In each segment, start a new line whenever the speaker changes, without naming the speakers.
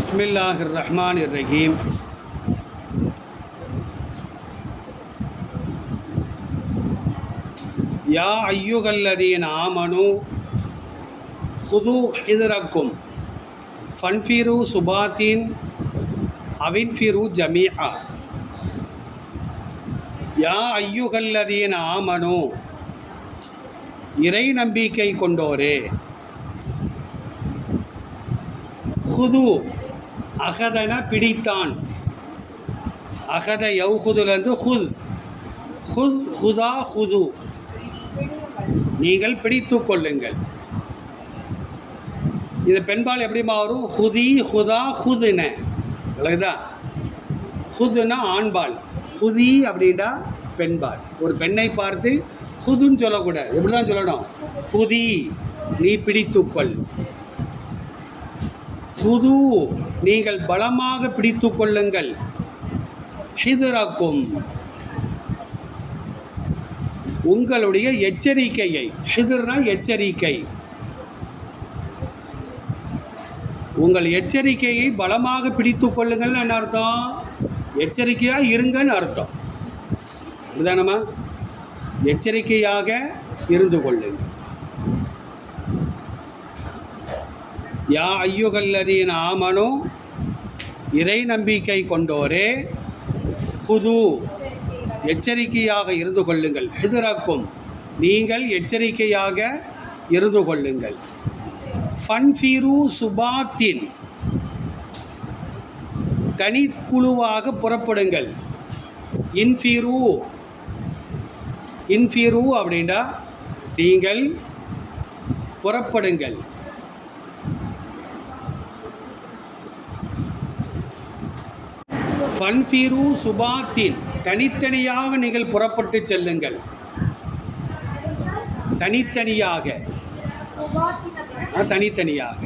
பிஸ்மில்லாஹிர் ரஹ்மான் ரஹீம் யா ஐயுகல்லதீன் ஆமனு ஹுது ஹிதரக்கும் ஃபன்ஃபிரு சுபாத்தின் அவின்ஃபிரு ஜமீஆ. யா ஐயுகல்லதீன் ஆமனு இறை நம்பிக்கை கொண்டோரே. ஹுது அகதன பிடித்தான். அகத யௌஹுதுலேருந்து ஹுத். ஹுத் ஹுதா ஹுது. நீங்கள் பிடித்து கொள்ளுங்கள். இது பெண்பால் எப்படிமா வரும்? ஹுதி ஹுதா ஹுதுன விளக்குதா ஹுதுனா ஆண்பால். ஹுதி அப்படின்னா பெண்பால். ஒரு பெண்ணை பார்த்து ஹுதுன்னு சொல்லக்கூடாது. எப்படி தான் சொல்லணும்? ஹுதி. நீ பிடித்துக்கொள் ஹுது நீங்கள் பலமாக பிடித்து கொள்ளுங்கள். உங்களுடைய எச்சரிக்கையை ஹிதர்னா எச்சரிக்கை. உங்கள் எச்சரிக்கையை பலமாக பிடித்து கொள்ளுங்கள்னு என்ன அர்த்தம்? எச்சரிக்கையாக இருங்கன்னு அர்த்தம். அப்படிதானம்மா? எச்சரிக்கையாக இருந்து கொள்ளுங்கள். யா ஐயுகல்லதீன் ஆமனு இறை நம்பிக்கை கொண்டோரே ஹுது எச்சரிக்கையாக இருந்து கொள்ளுங்கள். எதிரக்கும் நீங்கள் எச்சரிக்கையாக இருந்து கொள்ளுங்கள். ஃபன்ஃபிரு சுபாத்தின் தனிக்குழுவாக புறப்படுங்கள். இன்ஃபிரு இன்ஃபிரு அப்படின்னா நீங்கள் புறப்படுங்கள். ஃபன்ஃபிரு சுபாத்தின் தனித்தனியாக நீங்கள் புறப்பட்டு செல்லுங்கள். தனித்தனியாக. தனித்தனியாக.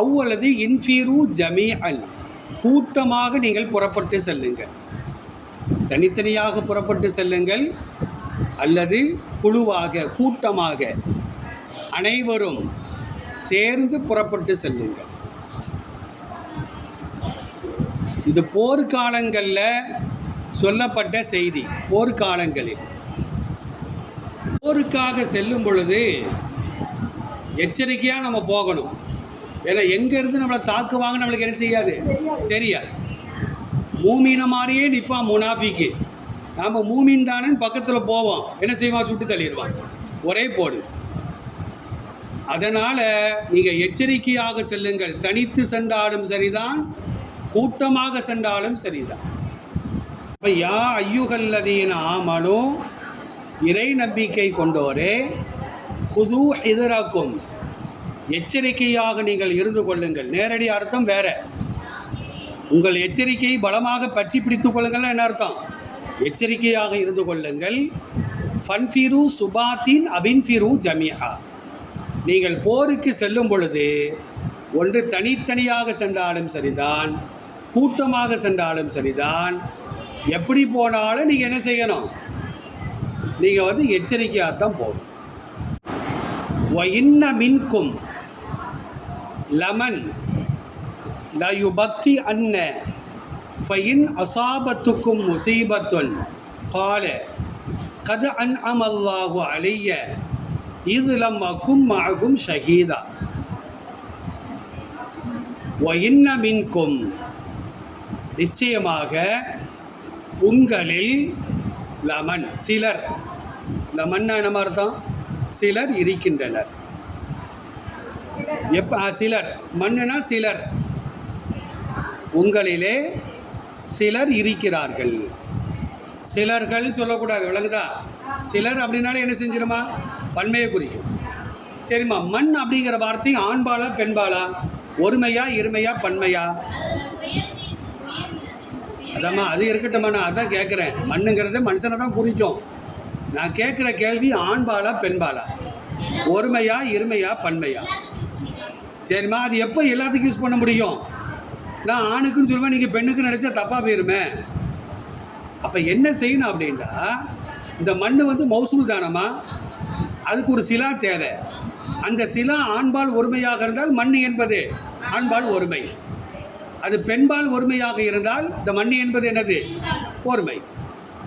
அவ்வளது இன்ஃபீரு ஜமீ அல் கூட்டமாக நீங்கள் புறப்பட்டு செல்லுங்கள். தனித்தனியாக புறப்பட்டு செல்லுங்கள். அல்லது குழுவாக கூட்டமாக அனைவரும் சேர்ந்து புறப்பட்டு செல்லுங்கள். இது போர்க்காலங்களில் சொல்லப்பட்ட செய்தி போர்க்காலங்களில். போருக்காக செல்லும் பொழுது எச்சரிக்கையாக நம்ம போகணும். ஏன்னா எங்கேருந்து நம்மளை தாக்குவாங்க நம்மளுக்கு என்ன செய்யாது? தெரியாது. மூமீன மாதிரியே நிற்பான் முனாஃபிக்கு. நாம் மூமீன் தானே பக்கத்தில் போவோம். என்ன செய்வான் சுட்டு தள்ளிடுவான் ஒரே போடு. அதனால் நீங்கள் எச்சரிக்கையாக செல்லுங்கள். தனித்து சென்றாலும் சரிதான். கூட்டமாக சென்றாலும் சரிதான். இப்போ யா ஐயுகல்லதீன ஆமனோ இறை நம்பிக்கை கொண்டோரே ஹுது எதிராக்கும் எச்சரிக்கையாக நீங்கள் இருந்து கொள்ளுங்கள். நேரடி அர்த்தம் வேற. உங்கள் எச்சரிக்கையை பலமாக பற்றி பிடித்துக் கொள்ளுங்கள் என்ன அர்த்தம்? எச்சரிக்கையாக இருந்து கொள்ளுங்கள். ஃபன்ஃபிரு சுபாத்தின் அபின்ஃபிரு ஜமியா நீங்கள் போருக்கு செல்லும் பொழுது ஒன்று தனித்தனியாக சென்றாலும் சரிதான். கூட்டமாக சென்றாலும் சரிதான். எப்படி போனாலும் நீங்கள் என்ன செய்யணும்? நீங்கள் வந்து எச்சரிக்கையாக தான் போகணும் இன்ன மின்கும் லமன் லயுபத்தி அன்ன ஃபயின் அசாபத்துக்கும் முசீபத்துன். கால கது அன் அமல்லாஹு அலைய இது லம் மகும் ஷஹீதா. ஒயின்ன மின்கும் நிச்சயமாக உங்களில் லமன் சிலர். லமன்னா என்ன அர்த்தம்? சிலர் இருக்கின்றனர். எப்ப சிலர். மண்ணுனா சிலர். உங்களிலே சிலர் இருக்கிறார்கள். சிலர்கள் சொல்லக்கூடாது விளங்குதா? சிலர் அப்படின்னாலே என்ன செஞ்சிருமா? பன்மையை குறிக்கும். சரிம்மா மண் அப்படிங்கிற வார்த்தை ஆண்பாலா பெண்பாலா ஒருமையா இருமையா பன்மையா? அதாம்மா அது இருக்கட்டும்மா நான் அதான் கேட்குறேன் மண்ணுங்கிறது மனுஷனை தான் குறிக்கும். நான் கேட்குற கேள்வி ஆண்பாலா பெண்பாலா ஒருமையா இருமையா பன்மையா? சரிம்மா அது எப்போ எல்லாத்துக்கும் யூஸ் பண்ண முடியும்? நான் ஆணுக்குன்னு சொல்லுவேன் நீங்கள் பெண்ணுக்கு நினச்சா தப்பாக போயிருமே. அப்போ என்ன செய்யணும் அப்படின்னா இந்த மண் வந்து மௌசூல் தானம்மா? அதுக்கு ஒரு சிலா தேவை. அந்த சிலா ஆண்பால் ஒருமையாக இருந்தால் மண் என்பது. ஆண்பால் ஒருமை. அது பெண்பால் ஒருமையாக இருந்தால் இந்த மண்ணி என்பது என்னது? ஒருமை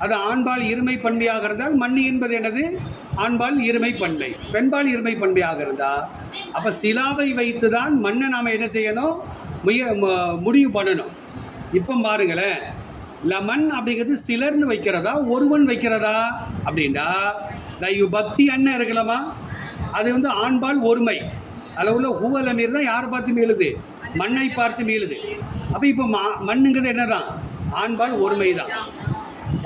அது ஆண்பால் இருமை பன்மையாக இருந்தால் மண்ணி என்பது என்னது? ஆண்பால் இருமை பன்மை. பெண்பால் இருமை பன்மையாக இருந்தால் அப்போ சிலாவை வைத்து தான் மண்ணை நாம் என்ன செய்யணும்? முய முடிவு பண்ணணும். இப்போ பாருங்களேன். லமன் அப்படிங்கிறது சிலர்னு வைக்கிறதா? ஒருவன் வைக்கிறதா? அப்படின்னா தயவு பக்தி அண்ணன் இருக்கலாமா? அது வந்து ஆண்பால் ஒருமை. அதில் உள்ள ஹூவல் அமீர் தான் யாரை பார்த்து எழுது? மண்ணை பார்த்து மீளுது. அப்போ இப்போ மா மண்ணுங்கிறது என்ன தான் ஆண்பால் ஒருமை தான்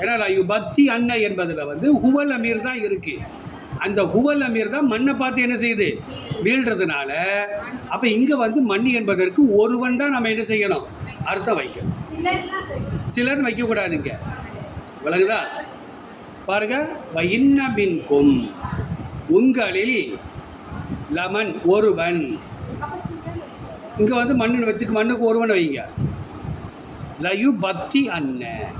ஏன்னா பக்தி அன்னை என்பதில் வந்து ஹுவல் அமீர் தான் இருக்குது அந்த ஹுவல் அமீர் தான் மண்ணை பார்த்து என்ன செய்யுது? வீழ்றதுனால அப்போ இங்கே வந்து மண் என்பதற்கு ஒருவன் தான் நம்ம என்ன செய்யணும்? அர்த்தம் வைக்கணும். சிலர் வைக்கக்கூடாதுங்க. விளங்குதா? பாருங்க வயின்ன மின்கும் உங்களில் லமன் ஒருவன் இங்கே வந்து மண்ணு வச்சுக்க மண்ணுக்கு ஒருவன் வைங்க. லயு பக்தி அண்ணன்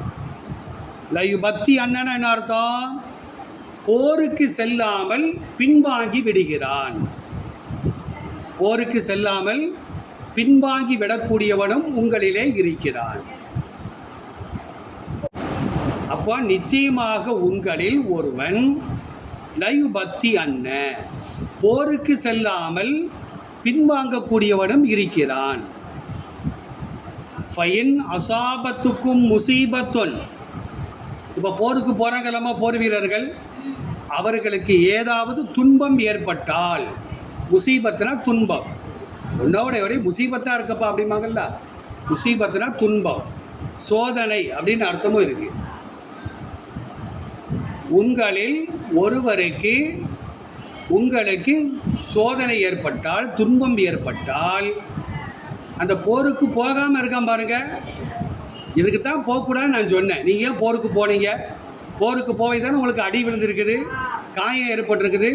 லயு பக்தி அண்ணன் என்ன அர்த்தம்? போருக்கு செல்லாமல் பின்வாங்கி விடுகிறான். போருக்கு செல்லாமல் பின்வாங்கி விடக்கூடியவனும் உங்களிலே இருக்கிறான். அப்போ நிச்சயமாக உங்களில் ஒருவன் லைவ் பக்தி அண்ண போருக்கு செல்லாமல் பின்வாங்கக்கூடியவனும் இருக்கிறான். ஃபைன் அசாபத்துக்கும் முசீபத்துன். இப்போ போருக்கு போகிறாங்களாமா போர் வீரர்கள்? அவர்களுக்கு ஏதாவது துன்பம் ஏற்பட்டால் முசீபத்துனா துன்பம். உன்னோட ஒரே முசீபத்தாக இருக்கப்பா அப்படிம்பாங்கல்ல? முசீபத்துனா துன்பம். சோதனை அப்படின்னு அர்த்தமும் இருக்கு. உங்களில் ஒருவருக்கு உங்களுக்கு சோதனை ஏற்பட்டால் துன்பம் ஏற்பட்டால் அந்த போருக்கு போகாமல் இருக்கான் பாருங்க. இதுக்கு தான் போகக்கூடாதுன்னு நான் சொன்னேன். நீங்கள் ஏன் போருக்கு போனீங்க? போருக்கு போய் தானே உங்களுக்கு அடி விழுந்திருக்குது காயம் ஏற்பட்டிருக்குது.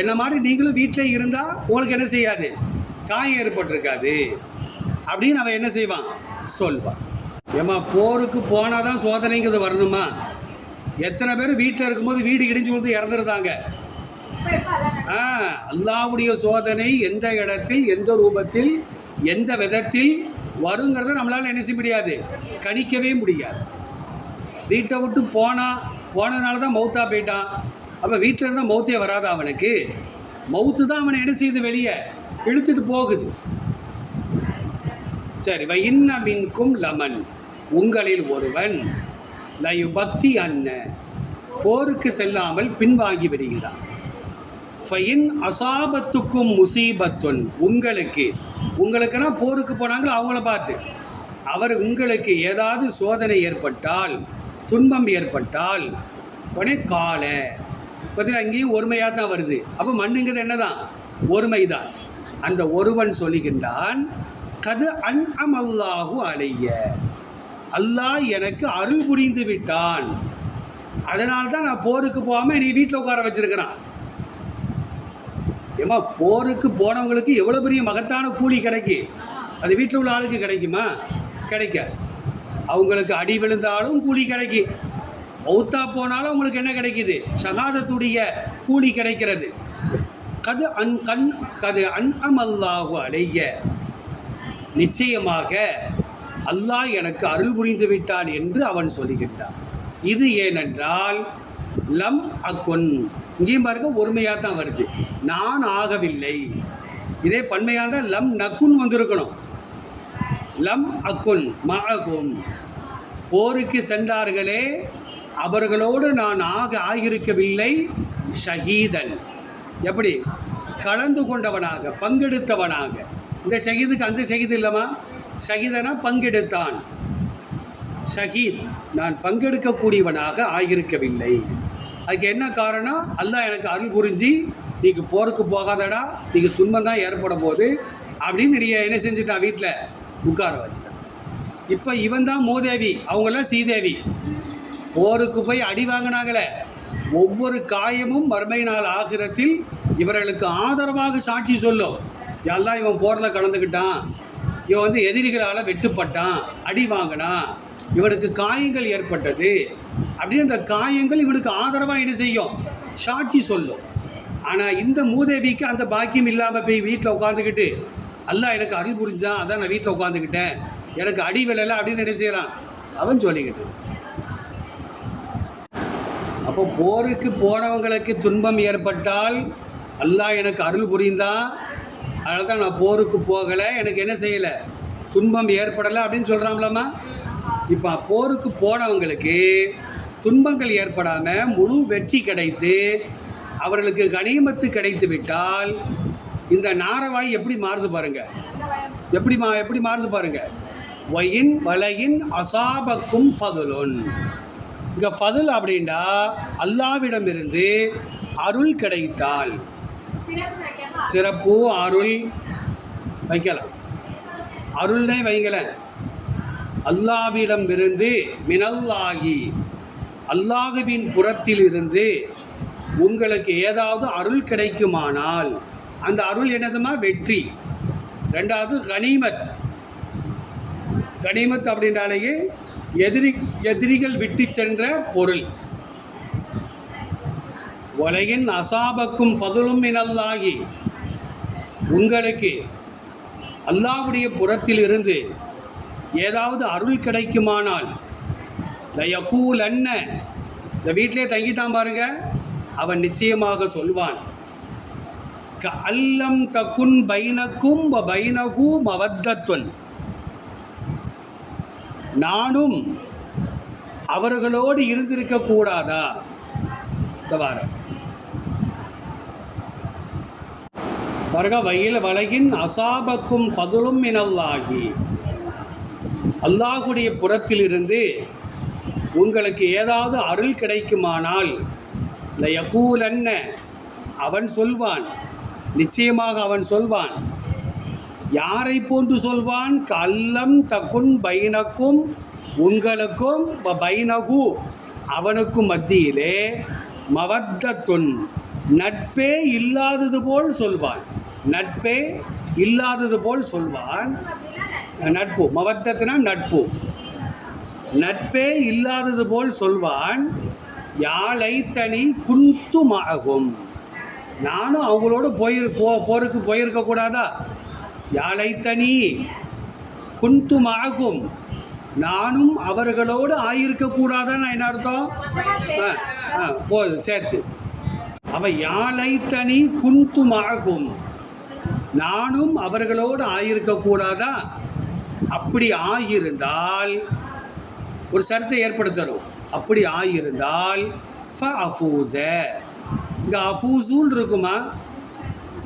என்ன மாதிரி நீங்களும் வீட்டிலே இருந்தால் உங்களுக்கு என்ன செய்யாது? காயம் ஏற்பட்டிருக்காது. அப்படின்னு அவன் என்ன செய்வான்? சொல்வான். ஏம்மா போருக்கு போனால் தான் சோதனைங்கிறது வரணுமா? எத்தனை பேர் வீட்டில் இருக்கும்போது வீடு இடிஞ்சு விழுந்து இறந்துருந்தாங்க. அல்லாவுடைய சோதனை எந்த இடத்தில் எந்த ரூபத்தில் எந்த விதத்தில் வருங்கிறத நம்மளால் என்ன செய்ய முடியாது? கணிக்கவே முடியாது. வீட்டை விட்டு போனால் போனதுனால தான் மௌத்தா போயிட்டான். அப்போ வீட்டில் இருந்தால் மௌத்தே வராது அவனுக்கு? மௌத்து தான் அவனை என்ன செய்யுது வெளியே? இழுத்துட்டு போகுது. சரி வ இன்ன மின்கும் லமன் உங்களில் ஒருவன் லயு பக்தி அன்ன போருக்கு செல்லாமல் பின்வாங்கி விடுகிறான். ஃபைன் அசாபத்துக்கும் முசீபத்துன். உங்களுக்கு. உங்களுக்குன்னா போருக்கு போனாங்களோ? அவங்கள பார்த்து. அவர் உங்களுக்கு ஏதாவது சோதனை ஏற்பட்டால் துன்பம் ஏற்பட்டால் உடனே கால. பார்த்தீங்களா? அங்கேயும் ஒருமையாக தான் வருது. அப்போ மண்ணுங்கிறது என்னதான்? ஒருமை தான். அந்த ஒருவன் சொல்லுகின்றான் கது அன் அமல்லாஹு அலைய. அல்லாஹ் எனக்கு அருள் புரிந்து விட்டான். அதனால்தான் நான் போருக்கு போகாமல் நீ வீட்டில் உட்கார வச்சிருக்கிறான். ஏம்மா போருக்கு போனவங்களுக்கு எவ்வளோ பெரிய மகத்தான கூலி கிடைக்கு? அது வீட்டில் உள்ள ஆளுக்கு கிடைக்குமா? கிடைக்க அவங்களுக்கு அடி விழுந்தாலும் கூலி கிடைக்கு. மௌத்தா போனாலும் அவங்களுக்கு என்ன கிடைக்குது? சகாதத்துடைய கூலி கிடைக்கிறது. கது அன் கண் கது அன் அமல்லாஹு அடைய நிச்சயமாக அல்லாஹ் எனக்கு அருள் புரிந்து விட்டான் என்று அவன் சொல்லுகின்றான் இது ஏனென்றால் லம் அக்கொன் இங்கேயும் பாருங்க ஒருமையாக தான் வருது. நான் ஆகவில்லை. இதே பன்மையாக இருந்தால் லம் நக்குன் வந்திருக்கணும். லம் அக்குன் மகும் போருக்கு சென்றார்களே அவர்களோடு நான் ஆக ஆகியிருக்கவில்லை ஷஹீதன் எப்படி? கலந்து கொண்டவனாக பங்கெடுத்தவனாக. இந்த ஷஹீதுக்கு அந்த ஷஹீது இல்லைம்மா? ஷஹீதனா பங்கெடுத்தான். ஷஹீத் நான் பங்கெடுக்கக்கூடியவனாக ஆகியிருக்கவில்லை. அதுக்கு என்ன காரணம்? அல்லா எனக்கு அருள் புரிஞ்சு நீக்கு போருக்கு போகாதடா நீக்கு துன்பம் தான் ஏற்பட போகுது அப்படின்னு நீங்கள் என்ன செஞ்சுட்டான் வீட்டில் உட்கார வச்சுட்டான். இப்போ இவன் தான் மூதேவி அவங்களாம் சீதேவி. போருக்கு போய் அடி வாங்கினாங்களே. ஒவ்வொரு காயமும் மறுமை நாள் ஆகிரத்தில் இவர்களுக்கு ஆதரவாக சாட்சி சொல்லும். எல்லாம் இவன் போரில் கலந்துக்கிட்டான். இவன் வந்து எதிரிகளால் வெட்டுப்பட்டான் அடி வாங்கினான். இவனுக்கு காயங்கள் ஏற்பட்டது. அப்படின்னு அந்த காயங்கள் இவனுக்கு ஆதரவாக என்ன செய்யும்? சாட்சி சொல்லும். ஆனால் இந்த மூதேவிக்கு அந்த பாக்கியம் இல்லாமல் போய் வீட்டில் உட்காந்துக்கிட்டு அல்லாஹ் எனக்கு அருள் புரிஞ்சான் அதான் நான் வீட்டில் உட்காந்துக்கிட்டேன் எனக்கு அடி விழலை அப்படின்னு என்ன செய்கிறான் அவன் சொல்லிக்கிட்டு. அப்போ போருக்கு போனவங்களுக்கு துன்பம் ஏற்பட்டால் அல்லாஹ் எனக்கு அருள் புரிந்தா அதனால தான் நான் போருக்கு போகலை எனக்கு என்ன செய்யலை? துன்பம் ஏற்படலை அப்படின்னு சொல்கிறாங்களாம்மா இப்போ போருக்கு போனவங்களுக்கு துன்பங்கள் ஏற்படாமல் முழு வெற்றி கிடைத்து அவர்களுக்கு கனிமத்து கிடைத்து விட்டால் இந்த நாரவாய் எப்படி மாறுது பாருங்கள் எப்படி மா எப்படி மாறுது பாருங்கள் ஒயின் வலையின் அசாபக்கும் ஃபதுலுன். இங்கே ஃபதுல் அப்படின்னா அல்லாவிடமிருந்து அருள் கிடைத்தால். சிறப்பு அருள் வைக்கலாம். அருள்னே வைங்களேன். அல்லாவிடம் இருந்து மினல்லாகி அல்லாஹுவின் புறத்தில் இருந்து உங்களுக்கு ஏதாவது அருள் கிடைக்குமானால் அந்த அருள் என்னதுமா? வெற்றி. ரெண்டாவது கனிமத். கனிமத் அப்படின்றாலேயே எதிரி எதிரிகள் விட்டு சென்ற பொருள். உலகின் அசாபக்கும் ஃபதுலும் மினல்லாகி உங்களுக்கு அல்லாவுடைய புறத்தில் இருந்து ஏதாவது அருள் கிடைக்குமானால் லயக்கூல் அண்ணன் இந்த வீட்டிலே தங்கிட்டான் பாருங்க. அவன் நிச்சயமாக சொல்வான். க அல்லம் தக்குன் பைனக்கும் வ பைனகு மவத்தத்துன் நானும் அவர்களோடு இருந்திருக்க கூடாதா? இந்த வாரம் பாருங்க வயல் வலையின் அசாபக்கும் பதுலும் மினல்லாகி. அல்லாஹுடைய புறத்திலிருந்து உங்களுக்கு ஏதாவது அருள் கிடைக்குமானால் லயகூலன்ன அவன் சொல்வான். நிச்சயமாக அவன் சொல்வான். யாரை போன்று சொல்வான்? கல்லம் தக்குன் பைனக்கும் உங்களுக்கும் பைனகு அவனுக்கும் மத்தியிலே மவத்தத்துன். நட்பே இல்லாதது போல் சொல்வான். நட்பே இல்லாதது போல் சொல்வான். நட்பு மவத்தத்தினா நட்பு. நட்பே இல்லாதது போல் சொல்வான் யாழை தனி குந்துமாகும் நானும் அவங்களோட போயிரு போ போருக்கு போயிருக்க கூடாதா? யாழை தனி குந்துமாகும் நானும் அவர்களோடு ஆயிருக்கக்கூடாதான்னு என்ன அர்த்தம்? ஆ ஆ போதும் சேர்த்து. அவன் யாழை தனி குந்துமாகும் நானும் அவர்களோடு ஆயிருக்கக்கூடாதா அப்படி ஆகியிருந்தால் ஒரு சரத்தை ஏற்படுத்தணும். அப்படி ஆயிருந்தால் ஃப அஃபூஸ இங்கே அஃபூஸுன்னு இருக்குமா?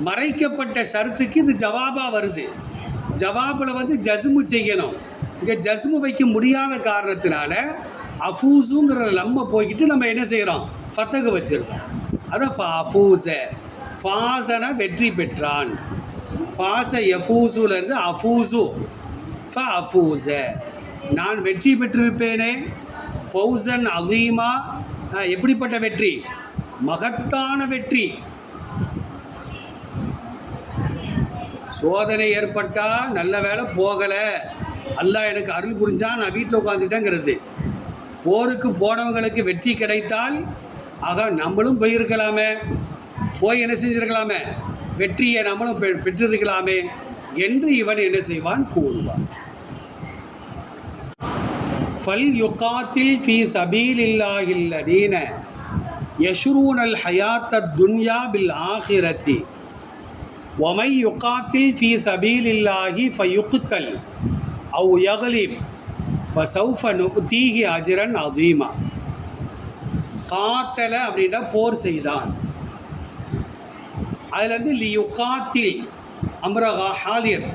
மறைக்கப்பட்ட சரத்துக்கு இது ஜவாபாக வருது. ஜவாபில் வந்து ஜஸ்மு செய்யணும். இங்கே ஜஸ்மு வைக்க முடியாத காரணத்தினால அஃபூஸுங்கிற லம்ம போய்கிட்டு நம்ம என்ன செய்கிறோம் ஃபத்தகு வச்சிருக்கோம். அதான் ஃப அஃபூஸ ஃபாசன வெற்றி பெற்றான். ஃபாச எஃபூசுலேருந்து அஃபூசு ஃப அஃபூஸ நான் வெற்றி பெற்றிருப்பேனே. ஃபௌசன் அலீமா எப்படிப்பட்ட வெற்றி? மகத்தான வெற்றி. சோதனை ஏற்பட்டால் நல்ல வேலை போகலை. அல்லா எனக்கு அருள் புரிஞ்சா நான் வீட்டில் உட்காந்துட்டேங்கிறது போருக்கு போனவங்களுக்கு வெற்றி கிடைத்தால் ஆக நம்மளும் போயிருக்கலாமே. போய் என்ன செஞ்சிருக்கலாமே? வெற்றியை நம்மளும் பெ பெற்றிருக்கலாமே. என்று இவன் என்ன செய்வான்? கூறுவான். ஃபல் யுகாத்தில் ஃபி யஷ்ரூன் யஷ்ரூனல் ஹயாத்த துன்யா பில் ஆஹிரத்தி ஒமை யுகாத்தில் ஃபி சபீலில்லாஹி ஃபயுக்தல் அவு யகலிப் ஃபசௌஃப நுக்தீஹி அஜிரன் அதீமா காத்தல அப்படின்னா போர் செய்தான். அதுலேருந்து லி யுகாத்தில் அம்ரகா ஹாலியர்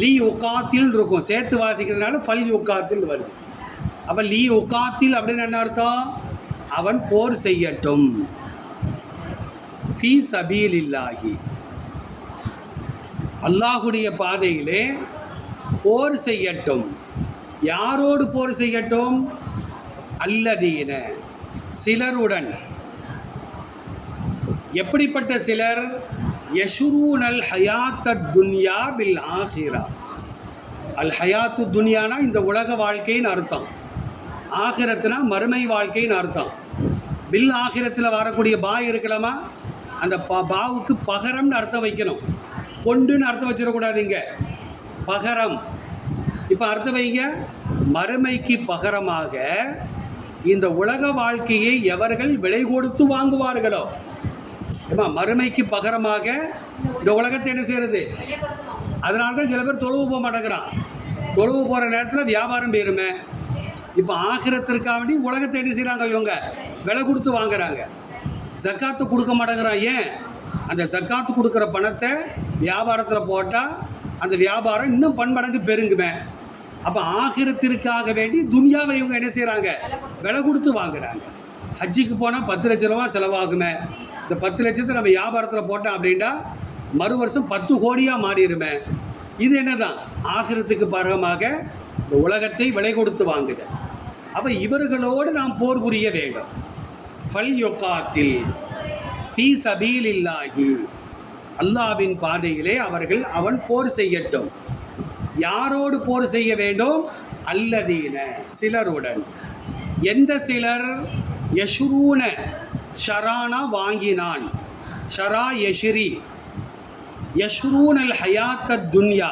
லீ யுகாத்தில் இருக்கும். சேர்த்து வாசிக்கிறதுனால ஃபல் யுகாத்தில் வருது. அப்போ லீ உக்காத்தில் அப்படின்னு என்ன அர்த்தம்? அவன் போர் செய்யட்டும். ஃபீ சபீல் இல்லாஹி அல்லாஹுடைய பாதையிலே போர் செய்யட்டும். யாரோடு போர் செய்யட்டும்? அல்லதீன சிலருடன். எப்படிப்பட்ட சிலர்? யஷுரூனல் ஹயாத்த துன்யா பில் ஆஹிரா அல் ஹயாத்து துன்யானா? இந்த உலக வாழ்க்கைன்னு அர்த்தம். ஆகிரத்துனா மறுமை வாழ்க்கைன்னு அர்த்தம். பில் ஆகிரத்தில் வரக்கூடிய பா இருக்கலாமா? அந்த ப பாவுக்கு பகரம்னு அர்த்தம் வைக்கணும். கொண்டுன்னு அர்த்தம் வச்சிடக்கூடாதீங்க. பகரம். இப்போ அர்த்தம் வைங்க. மறுமைக்கு பகரமாக இந்த உலக வாழ்க்கையை எவர்கள் விலை கொடுத்து வாங்குவார்களோ? ஏமா மறுமைக்கு பகரமாக இந்த உலகத்தை என்ன செய்யறது? அதனால தான் சில பேர் தொழுவு போக மாட்டேங்கிறான். தொழுவு போகிற நேரத்தில் வியாபாரம் போயிருமே. இப்போ ஆகிரத்திற்காக வேண்டி உலகத்தை என்ன செய்கிறாங்க இவங்க? விலை கொடுத்து வாங்குறாங்க. ஜக்காத்து கொடுக்க மாட்டேங்கிறான் ஏன்? அந்த ஜக்காத்து கொடுக்குற பணத்தை வியாபாரத்தில் போட்டால் அந்த வியாபாரம் இன்னும் பன்மடங்கு பெருங்குமே. அப்போ ஆகிரத்திற்காக வேண்டி துனியாவை இவங்க என்ன செய்கிறாங்க விலை கொடுத்து வாங்குறாங்க. ஹஜ்ஜிக்கு போனால் பத்து லட்ச ரூபா செலவாகுமே. இந்த பத்து லட்சத்தை நம்ம வியாபாரத்தில் போட்டோம் அப்படின்னா மறு வருஷம் பத்து கோடியாக மாறிடுமே. இது என்னதான்? ஆகிரத்துக்கு பரகமாக இந்த உலகத்தை விலை கொடுத்து வாங்குதல் அப்போ இவர்களோடு நாம் போர் புரிய வேண்டும். ஃபல் யொக்காத்தில் ஃபீ இல்லாகி அல்லாவின் பாதையிலே அவர்கள் அவன் போர் செய்யட்டும். யாரோடு போர் செய்ய வேண்டும்? அல்லதீன சிலருடன். எந்த சிலர்? யஷ்ரூன ஷரானா வாங்கினான். ஷரா யஷ்ரி. யஷ்ரூனல் ஹயாத்த துன்யா.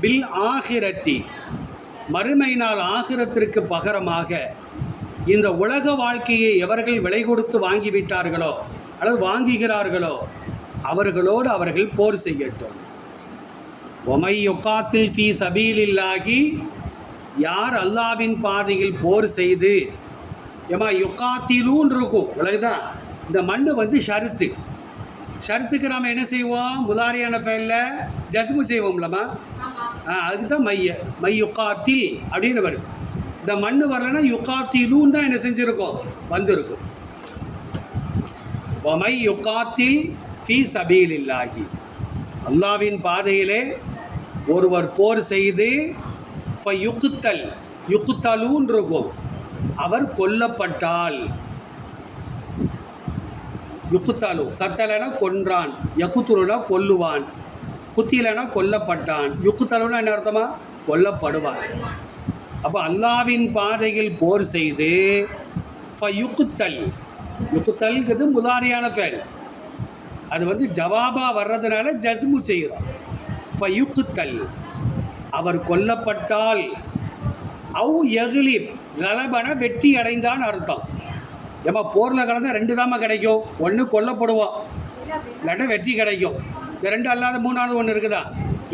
பில் ஆஹிரத்தி மறுமை நாள் ஆகிரத்திற்கு பகரமாக இந்த உலக வாழ்க்கையை எவர்கள் விலை கொடுத்து வாங்கிவிட்டார்களோ அல்லது வாங்குகிறார்களோ அவர்களோடு அவர்கள் போர் செய்யட்டும். ஒமை ஒக்காத்தில் ஃபீ சபீலில்லாகி யார் அல்லாவின் பாதையில் போர் செய்து ஏமா யுக்காத்திலூன் இருக்கும் உலகதான் இந்த மண் வந்து ஷருத்து. ஷருத்துக்கு நாம் என்ன செய்வோம்? முதாரியான ஃபைலில் ஜஸ்மு செய்வோம்லம்மா. ஆ மைய. மை யுக்காத்தில் அப்படின்னு வரும். இந்த மண் வரலைன்னா யுக்காத்திலும் தான் என்ன செஞ்சுருக்கோம்? வந்திருக்கும். ஒமை யுக்காத்தில் ஃபீ சபீலில்லாஹி. அல்லாவின் பாதையிலே ஒருவர் போர் செய்து யுக்குத்தல் யுக்குத்தலூன் இருக்கும். அவர் கொல்லப்பட்டால். யுக்குத்தாலு கத்தலனா கொன்றான் யக்குத்துலுனா கொல்லுவான். குத்திலனா கொல்லப்பட்டான். யுக்குத்தலுனா என்ன அர்த்தமா? கொல்லப்படுவான். அப்போ அல்லாவின் பாதையில் போர் செய்து யுக்குத்தல். யுக்குத்தல்ங்கிறது முதாரியான ஃபேல். அது வந்து ஜவாபா வர்றதுனால ஜஸ்மு செய்கிறோம் ஃபயுக்குத்தல் அவர் கொல்லப்பட்டால் அவு எகிலிப் கலபன வெற்றி அடைந்தான் அர்த்தம். ஏமா போரில் கலந்தால் ரெண்டு தாம்மா கிடைக்கும். ஒன்று கொல்லப்படுவோம் இல்லாட்டா வெற்றி கிடைக்கும். இந்த ரெண்டு அல்லாத மூணாவது ஒன்று இருக்குதா?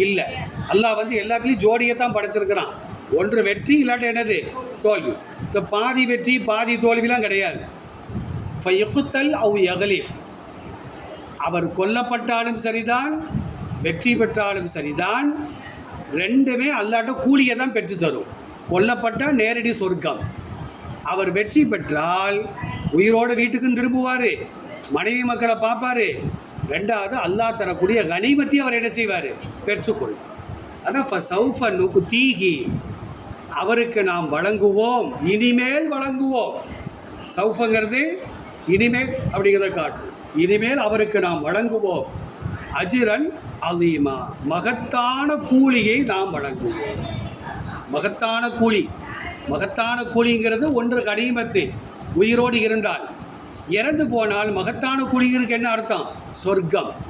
இல்லை. அல்லாஹ் வந்து எல்லாத்துலேயும் ஜோடியை தான் படைச்சிருக்கிறான். ஒன்று வெற்றி இல்லாட்ட என்னது? தோல்வி. இந்த பாதி வெற்றி பாதி தோல்விலாம் கிடையாது. ஃபயுக்குத்தல் அவு எகலிப் அவர் கொல்லப்பட்டாலும் சரிதான் வெற்றி பெற்றாலும் சரிதான் ரெண்டுமே அல்லாட்ட கூலியை தான் பெற்று தரும். கொல்லப்பட்டால் நேரடி சொர்க்கம். அவர் வெற்றி பெற்றால் உயிரோடு வீட்டுக்கும் திரும்புவார் மனைவி மக்களை பார்ப்பாரு ரெண்டாவது அல்லாஹ் தரக்கூடிய கனிமத்தை அவர் என்ன செய்வார்? பெற்றுக்கொள். அதான் ஃபசௌஃப நுகு தீகி அவருக்கு நாம் வழங்குவோம் இனிமேல் வழங்குவோம். சௌஃபங்கிறது இனிமேல் அப்படிங்கிறத காட்டும் இனிமேல் அவருக்கு நாம் வழங்குவோம். அஜிரன் அலீமா. மகத்தான கூலியை நாம் வழங்குவோம். மகத்தான கூலி. மகத்தான கூலிங்கிறது ஒன்று கனிமத்து. உயிரோடு இருந்தால். இறந்து போனால் மகத்தான குடியிருக்கு என்ன அர்த்தம்? சொர்க்கம்.